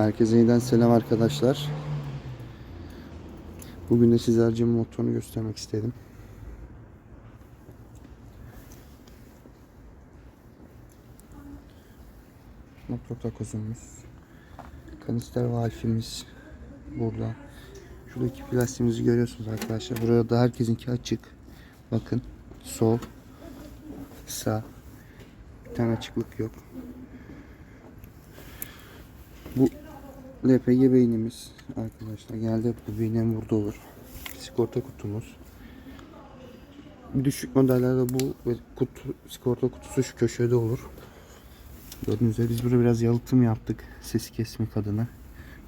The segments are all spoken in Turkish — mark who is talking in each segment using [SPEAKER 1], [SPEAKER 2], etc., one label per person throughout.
[SPEAKER 1] Herkese yeniden selam arkadaşlar. Bugün de size aracımın motorunu göstermek istedim. Motor takozumuz. Kanister valfimiz burada. Şuradaki plastiğimizi görüyorsunuz arkadaşlar. Burada da herkesinki açık. Bakın sol sağ bir tane açıklık yok. Bu LPG beynimiz arkadaşlar geldi. Bu beynim burada olur. Sigorta kutumuz. Düşük modellerde bu kutu, sigorta kutusu şu köşede olur. Gördüğünüz üzere biz burada biraz yalıtım yaptık. Sesi kesmek adına.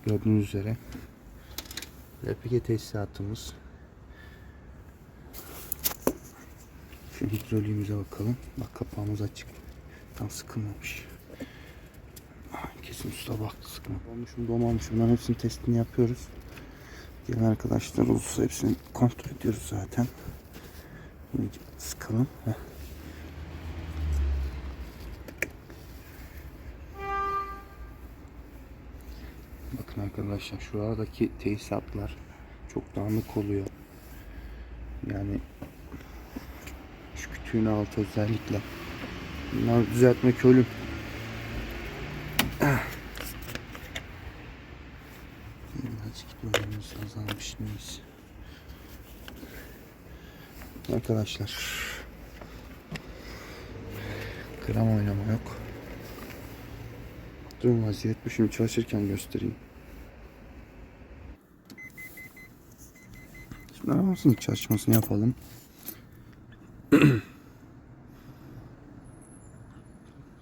[SPEAKER 1] Gördüğünüz üzere. LPG tesisatımız. Şu hidroliğimize bakalım. Bak kapağımız açık. Tam sıkılmamış. Kesin usta baktı sıkma. Olmuşum domamışım. Bunların hepsinin testini yapıyoruz. Gelen arkadaşlar olursa hepsini kontrol ediyoruz zaten. Şimdi sıkalım. Heh. Bakın arkadaşlar şuradaki tesisatlar çok dağınık oluyor. Yani şu kütüğün altı özellikle. Bunları düzeltmek ölüm. Arkadaşlar gram oynama yok. Durum vaziyet bu şimdi çalışırken göstereyim. Şimdi arabamızın ilk çalışmasını yapalım.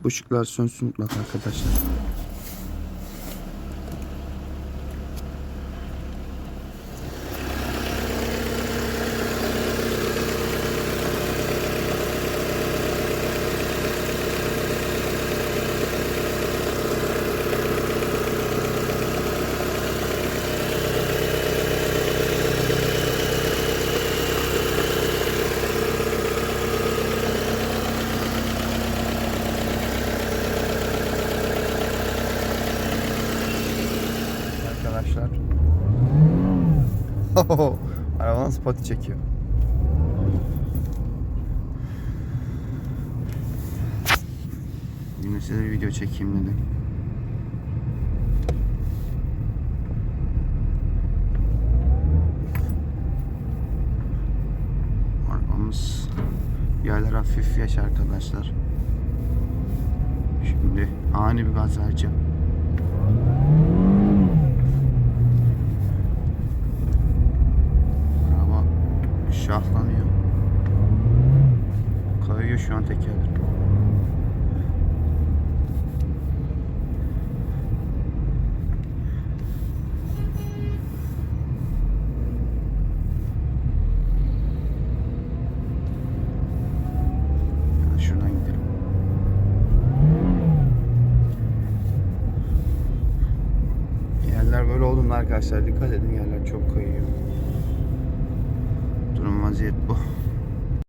[SPEAKER 1] Bu ışıklar sönsün mutlaka. Arkadaşlar. Araba nasıl pati çekiyor? Yine size bir video çekeyim dedim. Arabamız yerler hafif yaş arkadaşlar. Şimdi ani bir gaz vereceğim. Şahlanıyor. Kayıyor şu an tekerler. Yerler böyle olduğunda arkadaşlar dikkat edin yerler çok kayıyor. Vaziyet bu.